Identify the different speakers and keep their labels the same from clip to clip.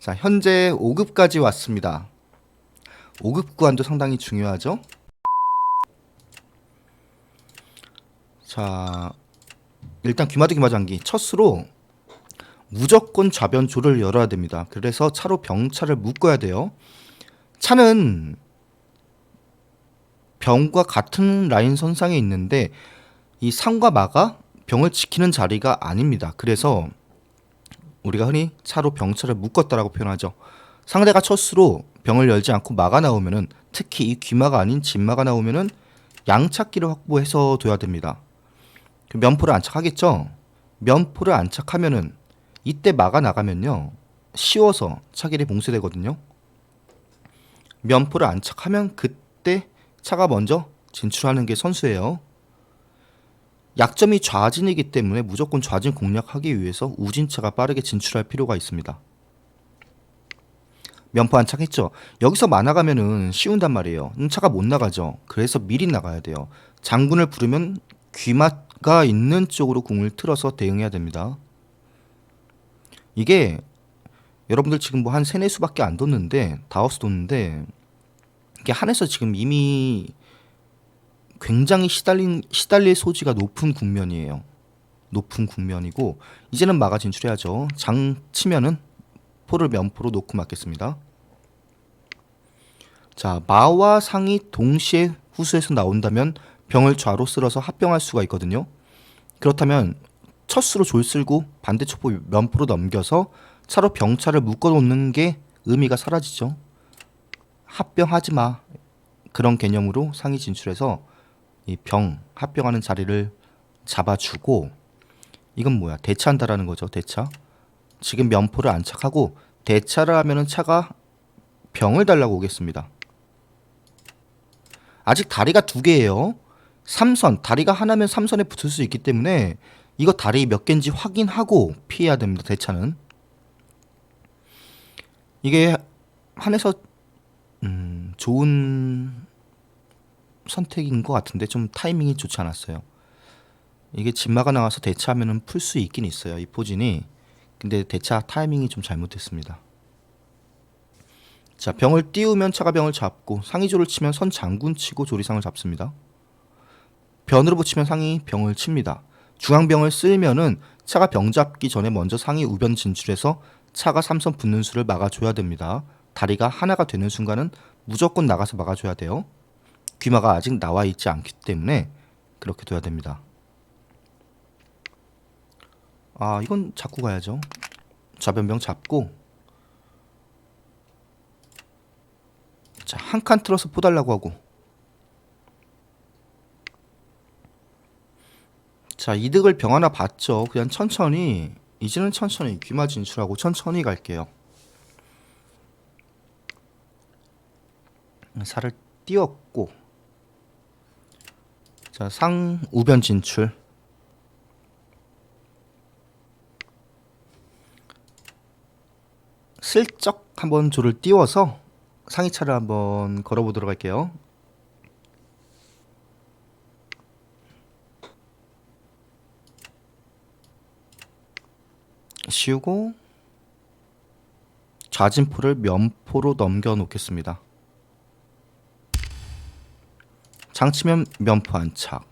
Speaker 1: 자, 현재 5급까지 왔습니다. 5급 구간도 상당히 중요하죠. 자, 일단 귀마드 귀마장기 첫 수로 무조건 좌변조를 열어야 됩니다. 그래서 차로 병차를 묶어야 돼요. 차는 병과 같은 라인 선상에 있는데 이 상과 마가 병을 지키는 자리가 아닙니다. 그래서 우리가 흔히 차로 병차를 묶었다라고 표현하죠. 상대가 첫수로 병을 열지 않고 마가 나오면은 특히 이 귀마가 아닌 진마가 나오면은 양착기를 확보해서 둬야 됩니다. 그 면포를 안착하겠죠. 면포를 안착하면은 이때 마가 나가면요 쉬워서 차길이 봉쇄되거든요. 면포를 안착하면 그때 차가 먼저 진출하는 게 선수예요. 약점이 좌진이기 때문에 무조건 좌진 공략하기 위해서 우진차가 빠르게 진출할 필요가 있습니다. 면포 안착했죠. 여기서 만나가면은 쉬운단 말이에요. 음, 차가 못 나가죠. 그래서 미리 나가야 돼요. 장군을 부르면 귀마가 있는 쪽으로 궁을 틀어서 대응해야 됩니다. 이게 여러분들 지금 뭐 한 세네 수밖에 안 뒀는데 다우스 뒀는데 이게 한에서 지금 이미 굉장히 시달린 시달릴 소지가 높은 국면이에요. 높은 국면이고 이제는 막아 진출해야죠. 장 치면은 포를 면포로 놓고 맞겠습니다. 자 마와 상이 동시에 후수에서 나온다면 병을 좌로 쓸어서 합병할 수가 있거든요. 그렇다면 첫 수로 졸 쓸고 반대 첩보 면포로 넘겨서 차로 병차를 묶어 놓는 게 의미가 사라지죠. 합병하지 마 그런 개념으로 상이 진출해서 이 병 합병하는 자리를 잡아주고 이건 뭐야? 대차한다라는 거죠 대차 지금 면포를 안착하고 대차를 하면은 차가 병을 달라고 오겠습니다. 아직 다리가 두 개예요. 삼선 다리가 하나면 삼선에 붙을 수 있기 때문에 이거 다리 몇 개인지 확인하고 피해야 됩니다 대차는. 이게 한에서 음, 좋은 선택인 것 같은데 좀 타이밍이 좋지 않았어요. 이게 진마가 나와서 대차하면은 풀 수 있긴 있어요. 이 포진이. 근데 대차 타이밍이 좀 잘못됐습니다. 자, 병을 띄우면 차가 병을 잡고 상의조를 치면 선 장군 치고 조리상을 잡습니다. 변으로 붙이면 상이 병을 칩니다. 중앙병을 쓸면은 차가 병 잡기 전에 먼저 상이 우변 진출해서 차가 삼선 붙는 수를 막아줘야 됩니다. 다리가 하나가 되는 순간은 무조건 나가서 막아줘야 돼요. 귀마가 아직 나와 있지 않기 때문에 그렇게 둬야 됩니다. 아 이건 잡고 가야죠. 좌변병 잡고 자 한 칸 틀어서 포달라고 하고 자 이득을 병 하나 봤죠. 그냥 천천히 이제는 천천히 귀마 진출하고 천천히 갈게요. 살을 띄웠고 자, 상 우변 진출. 슬쩍 한번 조를 띄워서 상위차를 한번 걸어보도록 할게요. 씌우고 좌진포를 면포로 넘겨 놓겠습니다. 장치면 면포 안착.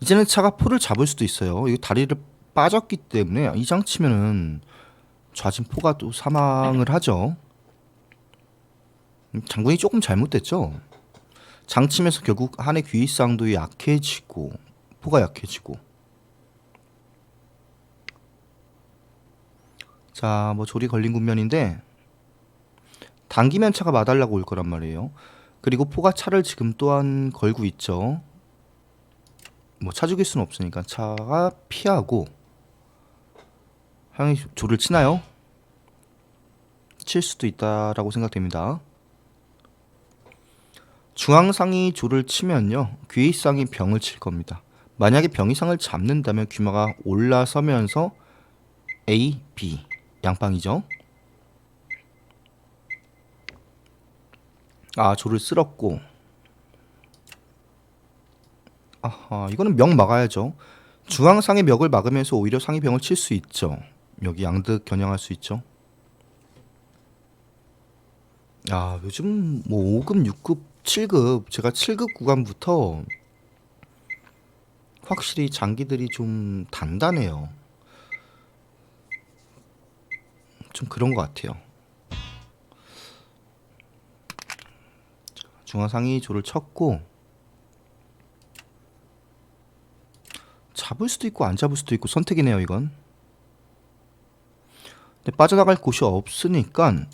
Speaker 1: 이제는 차가 포를 잡을 수도 있어요. 이거 다리를 빠졌기 때문에 이 장치면은 좌진 포가 또 사망을 하죠. 음, 장군이 조금 잘못됐죠. 장치면서 결국 한의 귀의쌍도 약해지고 포가 약해지고. 자, 뭐 조리 걸린 국면인데 당기면 차가 마달라고 올 거란 말이에요. 그리고 포가 차를 지금 또한 걸고 있죠. 뭐 차 죽일 수는 없으니까 차가 피하고 향이 조를 치나요? 칠 수도 있다라고 생각됩니다. 중앙상이 조를 치면요 귀의상이 병을 칠 겁니다. 만약에 병의상을 잡는다면 귀마가 올라서면서 A, B 양방이죠. 아 조를 쓸었고 아하 이거는 명 막아야죠 중앙상의 멱을 막으면서 오히려 상의 병을 칠 수 있죠 여기 양득 겨냥할 수 있죠 야, 요즘 뭐 5급, 6급, 7급 제가 7급 구간부터 확실히 장기들이 좀 단단해요. 좀 그런 것 같아요. 중화상이 조를 쳤고 잡을 수도 있고 안 잡을 수도 있고 선택이네요 이건. 근데 빠져나갈 곳이 없으니까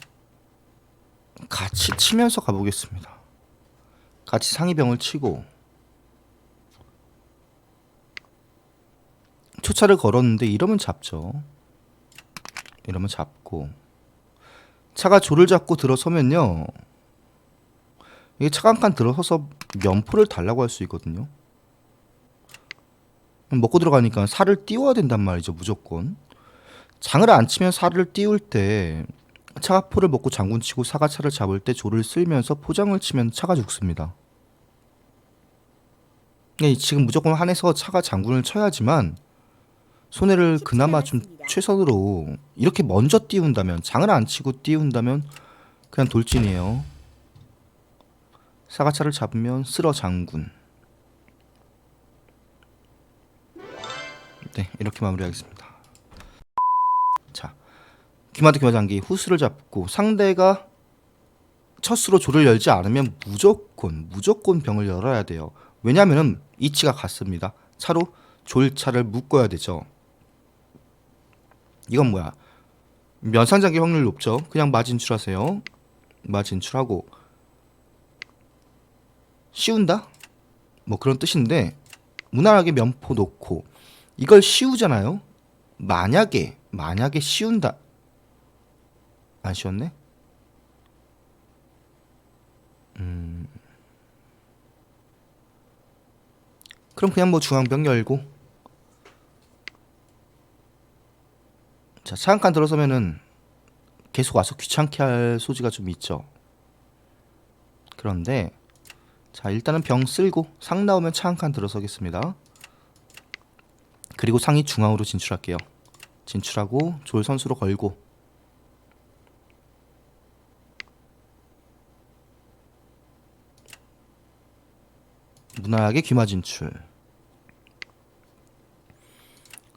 Speaker 1: 같이 치면서 가보겠습니다. 같이 상위병을 치고 초차를 걸었는데 이러면 잡죠. 이러면 잡고 차가 조를 잡고 들어서면요. 이게 칸 들어서서 면포를 달라고 할 수 있거든요. 먹고 들어가니까 살을 띄워야 된단 말이죠, 무조건. 장을 안 치면 살을 띄울 때 차가 포를 먹고 장군 치고 사가 차를 잡을 때 조를 쓸면서 포장을 치면 차가 죽습니다. 네, 지금 무조건 한해서 차가 장군을 쳐야지만 손해를 그나마 좀 최선으로 이렇게 먼저 띄운다면 장을 안 치고 띄운다면 그냥 돌진이에요. 사가차를 잡으면 쓸어 장군. 네, 이렇게 마무리하겠습니다. 자, 귀마드 귀마장기 후수를 잡고 상대가 첫 수로 조를 열지 않으면 무조건 무조건 병을 열어야 돼요. 왜냐하면 이치가 같습니다. 차로 졸차를 묶어야 되죠. 이건 뭐야? 면상장기 확률 높죠. 그냥 마 진출하세요. 마 진출하고 씌운다? 뭐 그런 뜻인데 무난하게 면포 놓고 이걸 씌우잖아요. 만약에 만약에 씌운다. 안 씌웠네? 음. 그럼 그냥 뭐 중앙병 열고 자, 칸 들어서면은 계속 와서 귀찮게 할 소지가 좀 있죠. 그런데 자, 일단은 병 쓸고 상 나오면 차 한 칸 들어서겠습니다. 그리고 상이 중앙으로 진출할게요. 진출하고 졸 선수로 걸고 무난하게 귀마 진출.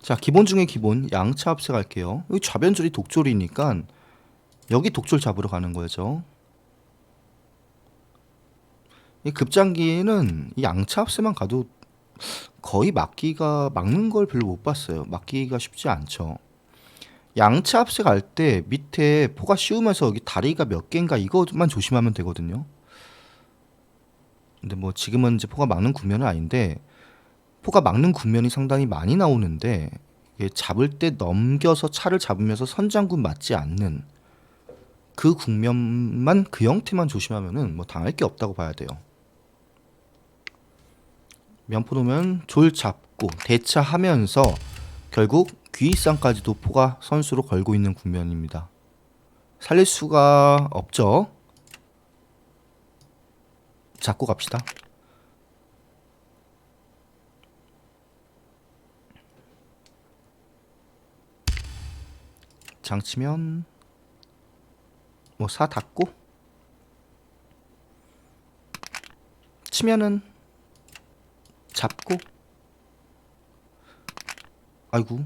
Speaker 1: 자, 기본 중에 기본 양차 합세 갈게요. 여기 좌변줄이 독졸이니까 여기 독졸 잡으러 가는 거죠. 이 급장기는 이 양차 합세만 가도 거의 막기가 막는 걸 별로 못 봤어요. 막기가 쉽지 않죠. 양차 합세 갈 때 밑에 포가 씌우면서 여기 다리가 몇 개인가 이것만 조심하면 되거든요. 근데 뭐 지금은 이제 포가 막는 국면은 아닌데 포가 막는 국면이 상당히 많이 나오는데 잡을 때 넘겨서 차를 잡으면서 선장군 맞지 않는 그 국면만 그 형태만 조심하면은 뭐 당할 게 없다고 봐야 돼요. 면포 놓으면 졸 잡고 대차하면서 결국 귀이쌍까지도 포가 선수로 걸고 있는 국면입니다. 살릴 수가 없죠. 잡고 갑시다. 장치면 뭐 사 닫고 치면은 잡고? 아이고.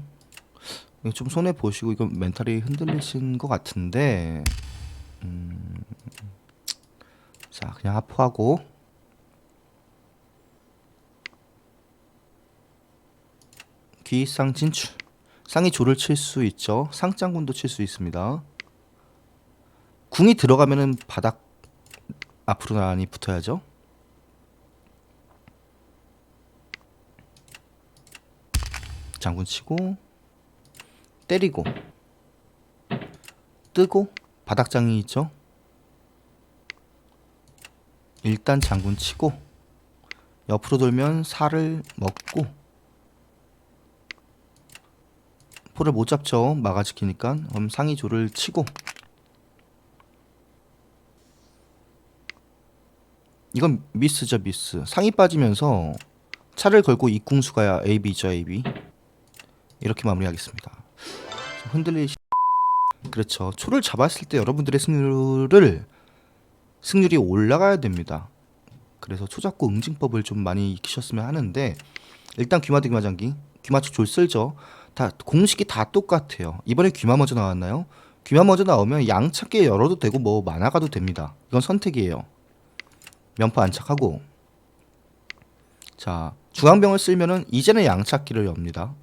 Speaker 1: 좀 손해 보시고 이거 멘탈이 흔들리신 것 같은데. 음, 자 그냥 하프하고. 귀상 진출. 쌍이 조를 칠 수 있죠. 상장군도 칠 수 있습니다. 궁이 들어가면은 바닥 앞으로 나란히 붙어야죠 장군 치고 때리고 뜨고 바닥장이 있죠? 일단 장군 치고 옆으로 돌면 살을 먹고 포를 못 잡죠. 막아 지키니까. 그럼 상위 조를 치고. 이건 미스죠 미스. 상이 빠지면서 차를 걸고 입궁수가 AB죠 AB 이렇게 마무리하겠습니다 흔들리 그렇죠 초를 잡았을 때 여러분들의 승률을 승률이 올라가야 됩니다. 그래서 초잡고 응징법을 좀 많이 익히셨으면 하는데 일단 귀마대 귀마장기 귀마축 졸 쓸죠. 다 공식이 다 똑같아요. 이번에 귀마 먼저 나왔나요? 귀마 먼저 나오면 양찾기 열어도 되고 뭐 만화가도 됩니다. 이건 선택이에요. 면포 안착하고 자 중앙병을 쓸면은 이제는 양찾기를 엽니다.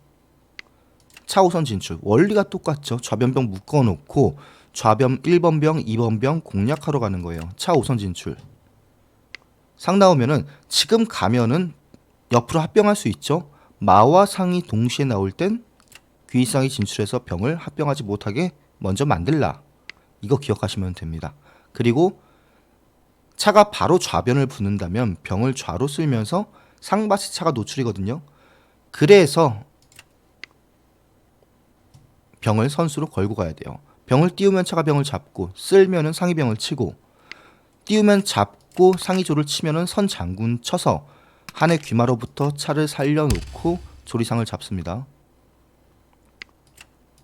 Speaker 1: 차우선 진출 원리가 똑같죠. 좌변병 묶어놓고 좌변 1번 병, 2번 병 공략하러 가는 거예요. 차우선 진출 상 나오면은 지금 가면은 옆으로 합병할 수 있죠. 마와 상이 동시에 나올 땐 귀상이 진출해서 병을 합병하지 못하게 먼저 만들라. 이거 기억하시면 됩니다. 그리고 차가 바로 좌변을 붙는다면 병을 좌로 쓸면서 상바시 차가 노출이거든요. 그래서 병을 선수로 걸고 가야 돼요. 병을 띄우면 차가 병을 잡고 쓸면은 상이 병을 치고 띄우면 잡고 상이 조를 치면은 선 장군 쳐서 한의 귀마로부터 차를 살려놓고 조리상을 잡습니다.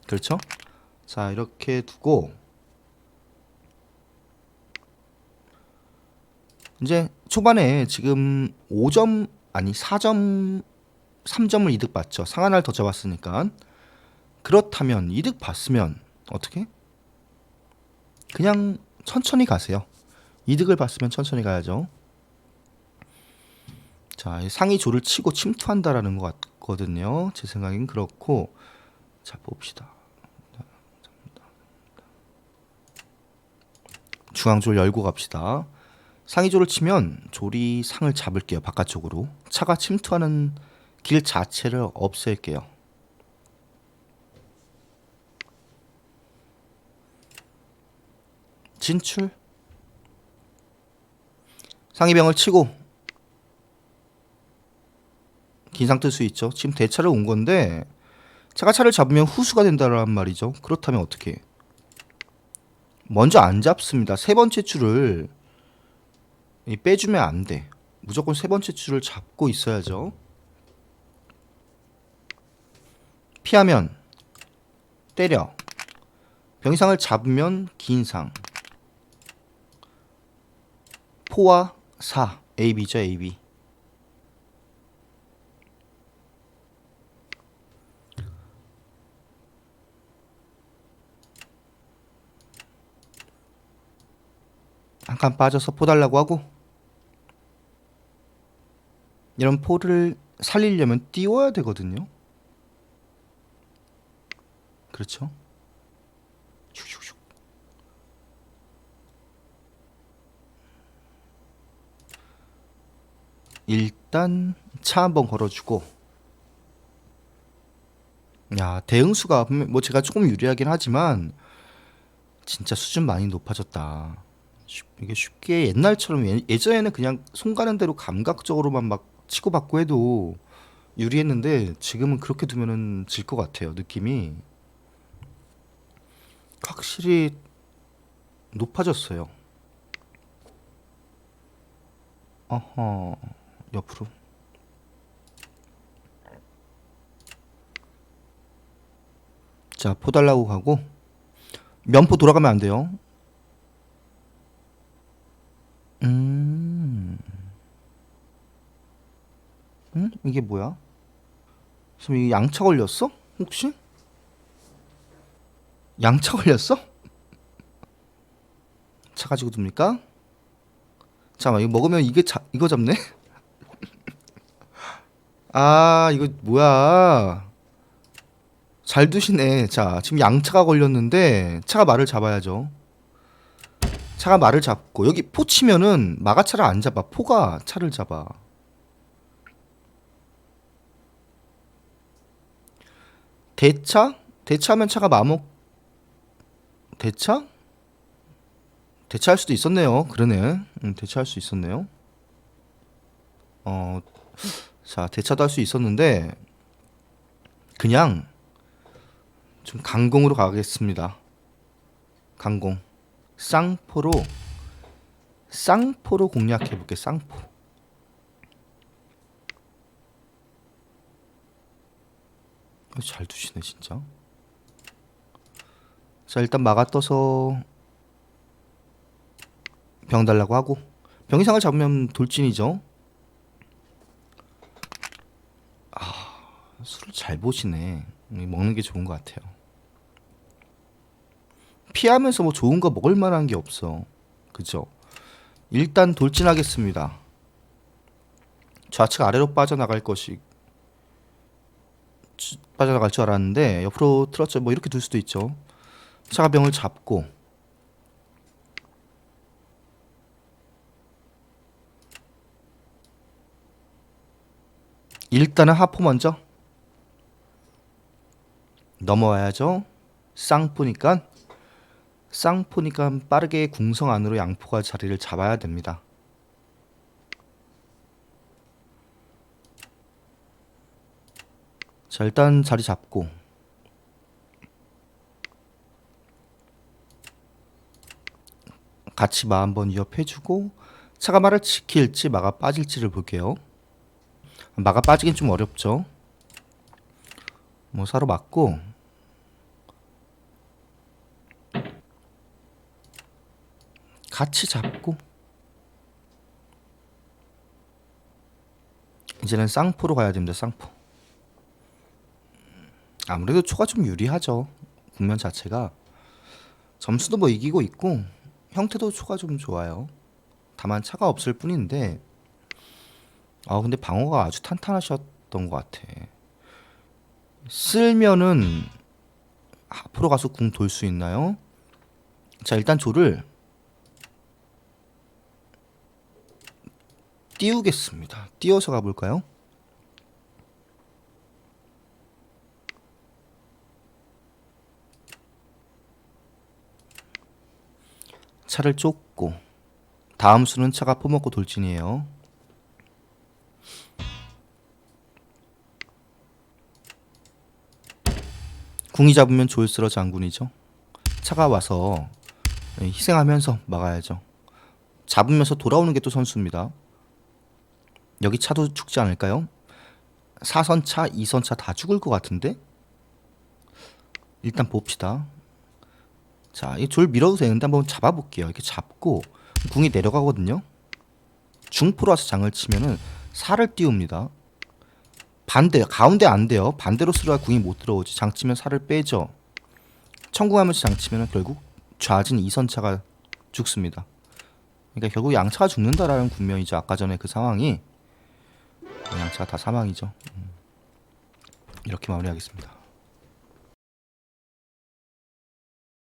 Speaker 1: 그렇죠? 자 이렇게 두고 이제 초반에 지금 5점 아니 4점 3점을 이득 봤죠. 상 하나를 더 잡았으니까 그렇다면 이득 봤으면 어떻게? 그냥 천천히 가세요. 이득을 봤으면 천천히 가야죠. 자, 이 상위 조를 치고 침투한다라는 것 같거든요. 제 생각엔 그렇고 자 봅시다. 중앙조를 열고 갑시다. 상위조를 치면 조리 상을 잡을게요. 바깥쪽으로 차가 침투하는 길 자체를 없앨게요. 진출 상위병을 치고 긴상 뜰 수 있죠. 지금 대차를 온 건데 차가 차를 잡으면 후수가 된다란 말이죠. 그렇다면 어떻게? 먼저 안 잡습니다. 세 번째 줄을 이 빼주면 안 돼. 무조건 세 번째 줄을 잡고 있어야죠. 피하면 때려. 병상을 잡으면 긴상. 포와 사 AB죠 AB. 한 칸 빠져서 포 달라고 하고 이런 포를 살리려면 띄워야 되거든요. 그렇죠? 일단 차 한번 걸어주고 야 대응수가 뭐 제가 조금 유리하긴 하지만 진짜 수준 많이 높아졌다. 쉽- 이게 쉽게 옛날처럼 예- 예전에는 그냥 손 가는 대로 감각적으로만 막 치고받고 해도 유리했는데 지금은 그렇게 두면은 질 것 같아요 느낌이 확실히 높아졌어요. 어허 옆으로 자 포 달라고 가고 면포 돌아가면 안 돼요. 음. 응? 이게 뭐야? 지금 이게 양차 걸렸어? 혹시? 양차 걸렸어? 차 가지고 둡니까? 잠깐만 이거 먹으면 이게 자, 이거 잡네? 아 이거 뭐야? 잘 두시네. 자 지금 양차가 걸렸는데 차가 말을 잡아야죠. 차가 말을 잡고 여기 포 치면은 마가 차를 안 잡아. 포가 차를 잡아. 대차? 대차하면 차가 마목 대차? 대차할 수도 있었네요. 그러네. 음, 대차할 수 있었네요. 어, 자 대차도 할 수 있었는데 그냥 좀 강공으로 가겠습니다. 강공. 쌍포로 쌍포로 공략해 볼게 쌍포. 어, 잘 두시네 진짜. 자 일단 막아 떠서 병 달라고 하고. 병이상을 잡으면 돌진이죠. 술을 잘 보시네. 음, 먹는 게 좋은 것 같아요. 피하면서 뭐 좋은 거 먹을 만한 게 없어. 그죠? 일단 돌진하겠습니다. 좌측 아래로 빠져나갈 것이 치- 빠져나갈 줄 알았는데 옆으로 틀었죠. 뭐 이렇게 둘 수도 있죠. 차가병을 잡고 일단은 하포 먼저 넘어와야죠. 쌍포니까 쌍포니까 빠르게 궁성 안으로 양포가 자리를 잡아야 됩니다. 자 일단 자리 잡고 같이 마 한번 위협해주고 차가 말을 지킬지 마가 빠질지를 볼게요. 마가 빠지긴 좀 어렵죠. 뭐 사로 맞고 같이 잡고 이제는 쌍포로 가야 됩니다. 쌍포. 아무래도 초가 좀 유리하죠. 국면 자체가 점수도 뭐 이기고 있고 형태도 초가 좀 좋아요. 다만 차가 없을 뿐인데 아 근데 방어가 아주 탄탄하셨던 것 같아. 쓸면은 앞으로 가서 궁 돌 수 있나요? 자 일단 조를 띄우겠습니다. 띄워서 가볼까요? 차를 쫓고 다음 수는 차가 퍼먹고 돌진이에요. 궁이 잡으면 조일스러 장군이죠. 차가 와서 희생하면서 막아야죠. 잡으면서 돌아오는 게 또 선수입니다. 여기 차도 죽지 않을까요? 4선 차, 2선 차 다 죽을 것 같은데? 일단 봅시다. 자, 이졸 밀어도 되는데 한번 잡아볼게요. 이렇게 잡고 궁이 내려가거든요. 중포로 와서 장을 치면은 살을 띄웁니다. 반대, 가운데 안 돼요. 반대로 쓰러야 궁이 못 들어오지. 장 치면 살을 빼죠. 청궁하면서 장 치면은 결국 좌진 2선차가 죽습니다. 그러니까 결국 양차가 죽는다라는 국면이죠. 아까 전에 그 상황이 양차가 다 사망이죠. 음. 이렇게 마무리하겠습니다.